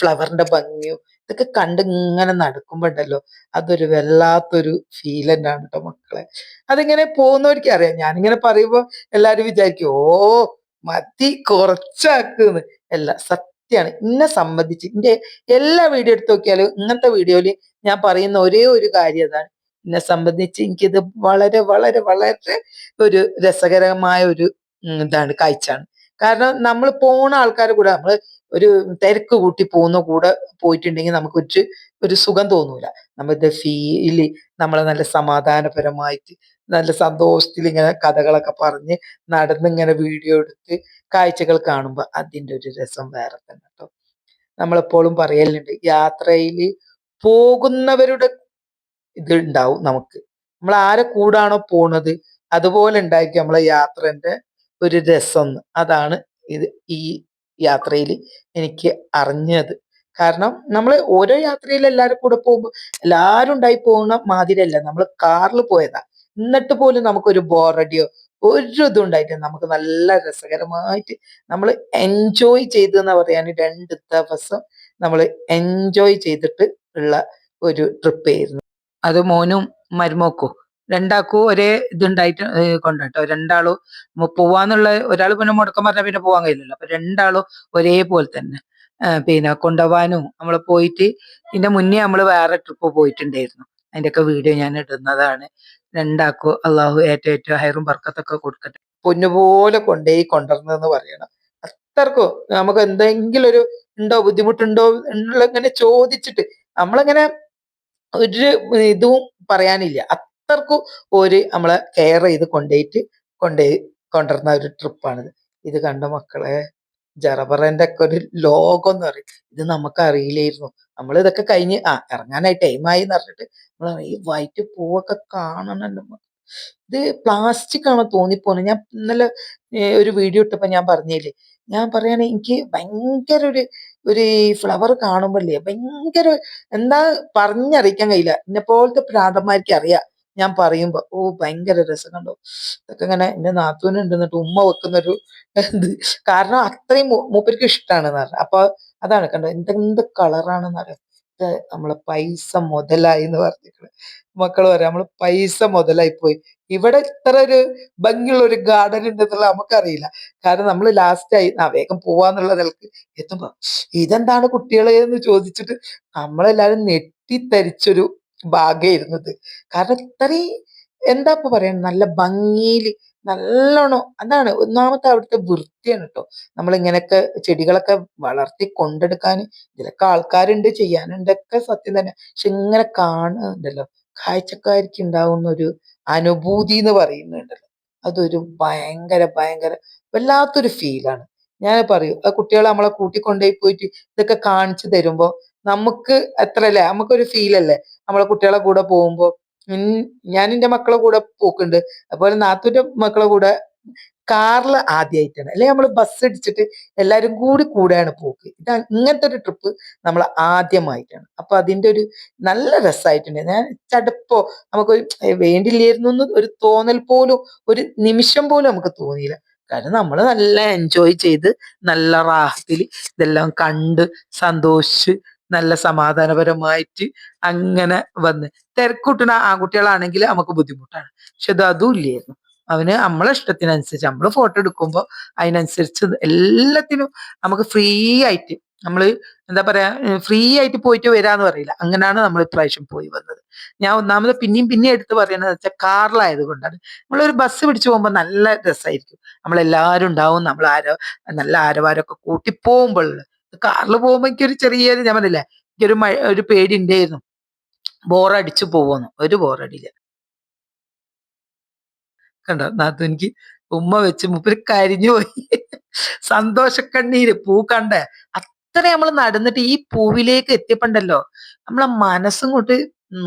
ഫ്ലവറിന്റെ ഭംഗിയും ഇതൊക്കെ കണ്ട് ഇങ്ങനെ നടക്കുമ്പോ ഉണ്ടല്ലോ അതൊരു വല്ലാത്തൊരു ഫീൽ തന്നെയാണ് കേട്ടോ മക്കളെ. അതിങ്ങനെ പോകുന്നവർക്ക് അറിയാം. ഞാനിങ്ങനെ പറയുമ്പോൾ എല്ലാവരും വിചാരിക്കും ഓ മതി കുറച്ചാക്കുന്നു. അല്ല സത്യമാണ് എന്നെ സംബന്ധിച്ച് എന്റെ എല്ലാ വീഡിയോ എടുത്ത് നോക്കിയാലും ഇങ്ങനത്തെ വീഡിയോയിൽ ഞാൻ പറയുന്ന ഒരേ ഒരു കാര്യം അതാണ്. എന്നെ സംബന്ധിച്ച് എനിക്കിത് വളരെ വളരെ വളരെ ഒരു രസകരമായ ഒരു ഇതാണ് കാഴ്ചയാണ്. കാരണം നമ്മൾ പോണ ആൾക്കാരെ കൂടെ നമ്മൾ ഒരു തിരക്ക് കൂട്ടി പോകുന്ന കൂടെ പോയിട്ടുണ്ടെങ്കിൽ നമുക്ക് ഒരു ഒരു സുഖം തോന്നൂല. നമ്മളുടെ ഫീൽ നമ്മളെ നല്ല സമാധാനപരമായിട്ട് നല്ല സന്തോഷത്തിൽ ഇങ്ങനെ കഥകളൊക്കെ പറഞ്ഞ് നടന്നിങ്ങനെ വീഡിയോ എടുത്ത് കാഴ്ചകൾ കാണുമ്പോൾ അതിന്റെ ഒരു രസം വേറെ തന്നെ കേട്ടോ നമ്മളെപ്പോഴും പറയലുണ്ട് യാത്രയിൽ പോകുന്നവരുടെ ഇത് ഉണ്ടാവും നമുക്ക്. നമ്മൾ ആരെ കൂടാണോ പോണത് അതുപോലെ ഉണ്ടായിരിക്കും നമ്മളെ യാത്രന്റെ ഒരു രസം. അതാണ് ഇത് ഈ യാത്രയിൽ എനിക്ക് അറിഞ്ഞത്. കാരണം നമ്മൾ ഓരോ യാത്രയിൽ എല്ലാവരും കൂടെ പോകുമ്പോൾ എല്ലാവരും ഉണ്ടായി പോകുന്ന മാതിരിയല്ല. നമ്മൾ കാറിൽ പോയതാ. എന്നിട്ട് പോലും നമുക്കൊരു ബോറടിയോ ഒരു ഇതും ഉണ്ടായിട്ട് നമുക്ക് നല്ല രസകരമായിട്ട് നമ്മൾ എൻജോയ് ചെയ്തു എന്ന് പറയാൻ രണ്ട് ദിവസം നമ്മൾ എൻജോയ് ചെയ്തിട്ട് ഉള്ള ഒരു ട്രിപ്പ് ആയിരുന്നു. അത് മോനും മരുമോക്കും. രണ്ടാൾക്കും ഒരേ ഇതുണ്ടായിട്ട് കൊണ്ടാട്ടോ രണ്ടാളും പോവാന്നുള്ള ഒരാൾ പിന്നെ മുടക്കം പറഞ്ഞാൽ പിന്നെ പോവാൻ കഴിയില്ലല്ലോ. അപ്പൊ രണ്ടാളും ഒരേപോലെ തന്നെ പിന്നെ കൊണ്ടുപോവാനും നമ്മൾ പോയിട്ട് ഇതിന്റെ മുന്നേ നമ്മൾ വേറെ ട്രിപ്പ് പോയിട്ടുണ്ടായിരുന്നു. അതിന്റെയൊക്കെ വീഡിയോ ഞാൻ ഇടുന്നതാണ്. രണ്ടാക്കോ അള്ളാഹു ഏറ്റവും ഏറ്റവും ഹയറും ബർക്കത്തൊക്കെ കൊടുക്കട്ടെ. പൊന്നുപോലെ കൊണ്ടർന്നു കൊണ്ടുവരണമെന്ന് പറയണം. അത്രക്കും നമുക്ക് എന്തെങ്കിലും ഒരു ഉണ്ടോ ബുദ്ധിമുട്ടുണ്ടോ ഇങ്ങനെ ചോദിച്ചിട്ട് നമ്മളിങ്ങനെ ഒരു ഇതും പറയാനില്ല. അത്രക്കും ഒരു നമ്മളെ കെയർ ചെയ്ത് കൊണ്ടുപോയിട്ട് കൊണ്ടേ കൊണ്ടുവരുന്ന ഒരു ട്രിപ്പാണിത്. ഇത് കണ്ട മക്കളെ ജറബറന്റെ ഒക്കെ ഒരു ലോകം എന്ന് പറയും. ഇത് നമുക്ക് അറിയില്ലായിരുന്നു നമ്മൾ ഇതൊക്കെ കഴിഞ്ഞ് ആ ഇറങ്ങാനായി ടൈമായി എന്ന് പറഞ്ഞിട്ട് നമ്മൾ ഈ വൈറ്റ് പൂവൊക്കെ കാണണല്ലോ ഇത് പ്ലാസ്റ്റിക് ആണോ തോന്നിപ്പോന്ന്. ഞാൻ ഇന്നലെ ഒരു വീഡിയോ ഇട്ടപ്പോ ഞാൻ പറഞ്ഞില്ലേ? ഞാൻ പറയാണ് എനിക്ക് ഭയങ്കര ഒരു ഒരു ഫ്ലവർ കാണുമ്പോഴല്ലേ ഭയങ്കര എന്താ പറഞ്ഞറിയിക്കാൻ കഴിയില്ല. എന്നെ പോലത്തെ പ്രാന്തന്മാർക്ക് അറിയാം ഞാൻ പറയുമ്പോ ഓ ഭയങ്കര രസം കണ്ടോ? ഇതൊക്കെ ഇങ്ങനെ എന്റെ നാത്തൂനുണ്ട് എന്നിട്ട് ഉമ്മ വെക്കുന്ന ഒരു ഇത്. കാരണം അത്രയും മൂപ്പർക്ക് ഇഷ്ടമാണ് പറഞ്ഞു. അപ്പൊ അതാണ് കണ്ടോ എന്തെന്ത് കളറാണെന്ന് അറിയാം? നമ്മളെ പൈസ മുതലായി എന്ന് പറഞ്ഞിട്ട് മക്കൾ പറയാം നമ്മൾ പൈസ മുതലായി പോയി. ഇവിടെ ഇത്ര ഒരു ഭംഗിയുള്ള ഒരു ഗാർഡൻ ഉണ്ടെന്നുള്ള നമുക്കറിയില്ല. കാരണം നമ്മൾ ലാസ്റ്റ് ആയി ആ വേഗം പോവാന്നുള്ള നിലയ്ക്ക് എത്തുമ്പോ ഇതെന്താണ് കുട്ടികളെ എന്ന് ചോദിച്ചിട്ട് നമ്മളെല്ലാരും നെട്ടിത്തരിച്ചൊരു ഭാഗ്യമായിരുന്നു ഇത് കാരണം ഇത്രയും എന്താ ഇപ്പൊ പറയാൻ നല്ല ഭംഗിയിൽ നല്ലോണം അതാണ് ഒന്നാമത്തെ അവിടുത്തെ വൃത്തിയാണ് കേട്ടോ. നമ്മൾ ഇങ്ങനെയൊക്കെ ചെടികളൊക്കെ വളർത്തി കൊണ്ടെടുക്കാൻ ഇതിലൊക്കെ ആൾക്കാരുണ്ട് ചെയ്യാനുണ്ടൊക്കെ സത്യം തന്നെ. പക്ഷെ ഇങ്ങനെ കാണുന്നുണ്ടല്ലോ കാഴ്ചക്കാർക്ക് ഉണ്ടാവുന്ന ഒരു അനുഭൂതി എന്ന് പറയുന്നുണ്ടല്ലോ. അതൊരു ഭയങ്കര ഭയങ്കര വല്ലാത്തൊരു ഫീലാണ് ഞാൻ പറയും ആ കുട്ടികളെ നമ്മളെ കൂട്ടിക്കൊണ്ടേ പോയിട്ട് ഇതൊക്കെ കാണിച്ചു തരുമ്പോ നമുക്ക് എത്ര അല്ലേ നമുക്കൊരു ഫീൽ അല്ലേ നമ്മളെ കുട്ടികളെ കൂടെ പോകുമ്പോ ഞാൻ എന്റെ മക്കളെ കൂടെ പോക്കുണ്ട്. അതുപോലെ നാത്തൂന്റെ മക്കളെ കൂടെ കാറിൽ ആദ്യമായിട്ടാണ് അല്ലെങ്കിൽ നമ്മൾ ബസ് അടിച്ചിട്ട് എല്ലാരും കൂടി കൂടെയാണ് പോക്ക്. ഇത് ഇങ്ങനത്തെ ഒരു ട്രിപ്പ് നമ്മൾ ആദ്യമായിട്ടാണ്. അപ്പൊ അതിന്റെ ഒരു നല്ല രസമായിട്ടുണ്ട് ഞാൻ ചടുപ്പോ നമുക്ക് വേണ്ടില്ലായിരുന്നു ഒരു തോന്നൽ പോലും ഒരു നിമിഷം പോലും നമുക്ക് തോന്നിയില്ല. കാരണം നമ്മൾ നല്ല എൻജോയ് ചെയ്ത് നല്ല റാഹത്തിൽ ഇതെല്ലാം കണ്ട് സന്തോഷിച്ച് നല്ല സമാധാനപരമായിട്ട് അങ്ങനെ വന്ന്. തിരക്കൂട്ടുന്ന ആൺകുട്ടികളാണെങ്കിൽ നമുക്ക് ബുദ്ധിമുട്ടാണ്. പക്ഷെ അത് അതും ഇല്ലായിരുന്നു. അവന് നമ്മളെ ഇഷ്ടത്തിനനുസരിച്ച് നമ്മൾ ഫോട്ടോ എടുക്കുമ്പോൾ അതിനനുസരിച്ച് എല്ലാത്തിനും നമുക്ക് ഫ്രീ ആയിട്ട് നമ്മൾ എന്താ പറയാ ഫ്രീ ആയിട്ട് പോയിട്ട് വരാന്ന് പറയില്ല. അങ്ങനെയാണ് നമ്മൾ ഇപ്രാവശ്യം പോയി വന്നത്. ഞാൻ ഒന്നാമത് പിന്നെയും പിന്നെയും എടുത്ത് പറയുന്നത് വെച്ചാൽ കാറിലായത് കൊണ്ടാണ് നമ്മളൊരു ബസ് പിടിച്ചു പോകുമ്പോൾ നല്ല രസമായിരിക്കും നമ്മളെല്ലാവരും ഉണ്ടാവും നമ്മൾ ആരോ നല്ല ആരവാരൊക്കെ കൂട്ടി പോകുമ്പോൾ കാറിൽ പോകുമ്പോൾ എനിക്കൊരു ചെറിയൊരു ഞാൻ പറഞ്ഞില്ല എനിക്കൊരു മഴ ഒരു പേടി ഉണ്ടായിരുന്നു ബോറടിച്ചു പോവുന്നു. ഒരു ബോറടിയില്ല. കണ്ടോ? നാത്തു എനിക്ക് ഉമ്മ വെച്ച് മുപ്പര് കരിഞ്ഞു പോയി. സന്തോഷക്കണ്ണീര് പൂ കണ്ടേ. അത്ര നമ്മൾ നടന്നിട്ട് ഈ പൂവിലേക്ക് എത്തിയപ്പോണ്ടല്ലോ നമ്മളെ മനസ്സും കൊണ്ട്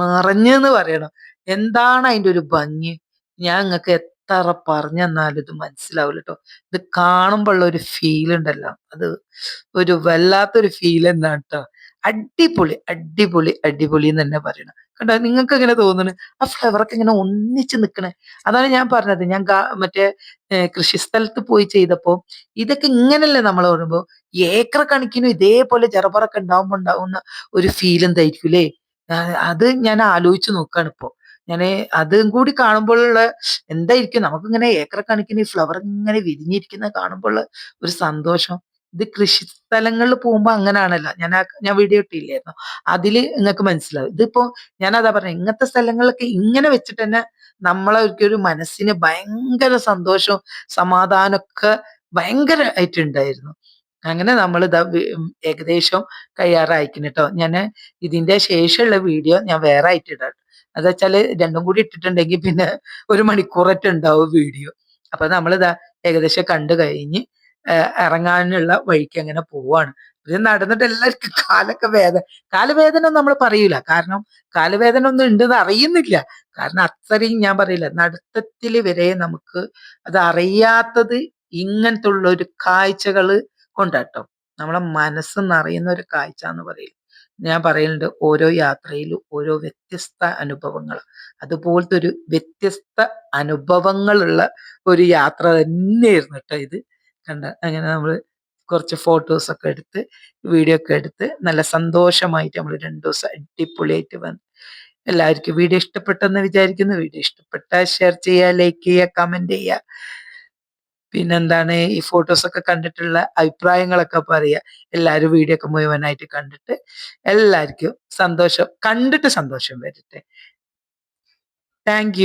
നിറഞ്ഞെന്ന് പറയണം? എന്താണ് അതിന്റെ ഒരു ഭംഗി? ഞാൻ നിങ്ങൾക്ക് എത്ര പറഞ്ഞു പറഞ്ഞെന്നാലും ഇത് മനസ്സിലാവില്ല കേട്ടോ ഇത് കാണുമ്പോഴുള്ള ഒരു ഫീൽ ഉണ്ടല്ലോ. അത് ഒരു വല്ലാത്തൊരു ഫീൽ എന്നാണ് കേട്ടോ അടിപൊളി അടിപൊളി അടിപൊളി എന്ന് തന്നെ പറയണം. കണ്ടോ? നിങ്ങൾക്ക് എങ്ങനെ തോന്നുന്നു? ആ ഫ്ലവറൊക്കെ ഇങ്ങനെ ഒന്നിച്ച് നിൽക്കണേ അതാണ് ഞാൻ പറഞ്ഞത്. ഞാൻ മറ്റേ കൃഷിസ്ഥലത്ത് പോയി ചെയ്തപ്പോൾ ഇതൊക്കെ ഇങ്ങനല്ലേ നമ്മൾ പറയുമ്പോ ഏക്കർ കണക്കിനും ഇതേപോലെ ചെറുപറൊക്കെ ഉണ്ടാവുമ്പോ ഉണ്ടാവുന്ന ഒരു ഫീൽ എന്തായിരിക്കും അത് ഞാൻ ആലോചിച്ച് നോക്കുകയാണ് ഇപ്പോ. ഞാൻ അതും കൂടി കാണുമ്പോഴുള്ള എന്തായിരിക്കും? നമുക്കിങ്ങനെ ഏക്കർ കണക്കിന് ഫ്ലവർ ഇങ്ങനെ വിരിഞ്ഞിരിക്കുന്ന കാണുമ്പോഴുള്ള ഒരു സന്തോഷം. ഇത് കൃഷി സ്ഥലങ്ങളിൽ പോകുമ്പോ അങ്ങനാണല്ലോ. ഞാൻ ഞാൻ വീഡിയോ ഇട്ടില്ലായിരുന്നു. അതിൽ നിങ്ങൾക്ക് മനസ്സിലാവും. ഇതിപ്പോ ഞാൻ അതാ പറഞ്ഞ ഇങ്ങനത്തെ സ്ഥലങ്ങളൊക്കെ ഇങ്ങനെ വെച്ചിട്ട് തന്നെ നമ്മളെ ഒരു മനസ്സിന് ഭയങ്കര സന്തോഷവും സമാധാനമൊക്കെ ആയിട്ടുണ്ടായിരുന്നു അങ്ങനെ നമ്മൾ ഇതാ ഏകദേശം കയ്യാറായിക്കുന്നു കേട്ടോ ഞാൻ ഇതിന്റെ ശേഷമുള്ള വീഡിയോ ഞാൻ വേറെ ആയിട്ട് ഇടാം. അതെച്ചാൽ രണ്ടും കൂടി ഇട്ടിട്ടുണ്ടെങ്കിൽ പിന്നെ ഒരു മണിക്കൂറൊക്കെ ഉണ്ടാവും വീഡിയോ അപ്പൊ നമ്മളിതാ ഏകദേശം കണ്ടു കഴിഞ്ഞ് ഇറങ്ങാനുള്ള വഴിക്ക് അങ്ങനെ പോവാണ്. ഇത് നടന്നിട്ട് എല്ലാവർക്കും കാലൊക്കെ വേദന കാലുവേദന നമ്മൾ പറയൂല. കാരണം കാലുവേദന ഒന്നും ഉണ്ടെന്ന് അറിയുന്നില്ല. കാരണം അത്രയും ഞാൻ പറയില്ല. നടത്തത്തിൽ വരെ നമുക്ക് അത് അറിയാത്തത് ഇങ്ങനത്തെ ഉള്ള ഒരു കാഴ്ചകൾ കൊണ്ടാട്ടോ. നമ്മളെ മനസ്സ് നിറയുന്ന ഒരു കാഴ്ച എന്ന് പറയില്ല ഞാൻ പറയുന്നുണ്ട് ഓരോ യാത്രയിലും ഓരോ വ്യത്യസ്ത അനുഭവങ്ങൾ അതുപോലത്തെ ഒരു വ്യത്യസ്ത അനുഭവങ്ങളുള്ള ഒരു യാത്ര തന്നെയായിരുന്നു കേട്ടോ ഇത്. കണ്ട അങ്ങനെ നമ്മൾ കുറച്ച് ഫോട്ടോസൊക്കെ എടുത്ത് വീഡിയോ ഒക്കെ എടുത്ത് നല്ല സന്തോഷമായിട്ട് നമ്മൾ രണ്ടു ദിവസം അടിപൊളിയായിട്ട് വന്നു എല്ലാവർക്കും വീഡിയോ ഇഷ്ടപ്പെട്ടെന്ന് വിചാരിക്കുന്നു. വീഡിയോ ഇഷ്ടപ്പെട്ടാൽ ഷെയർ ചെയ്യുക ലൈക്ക് ചെയ്യുക കമന്റ് ചെയ്യുക. പിന്നെന്താണ് ഈ ഫോട്ടോസൊക്കെ കണ്ടിട്ടുള്ള അഭിപ്രായങ്ങളൊക്കെ പറയുക. എല്ലാവരും വീഡിയോ ഒക്കെ മുഴുവനായിട്ട് കണ്ടിട്ട് എല്ലാവർക്കും സന്തോഷം കണ്ടിട്ട് സന്തോഷം വരട്ടെ. താങ്ക്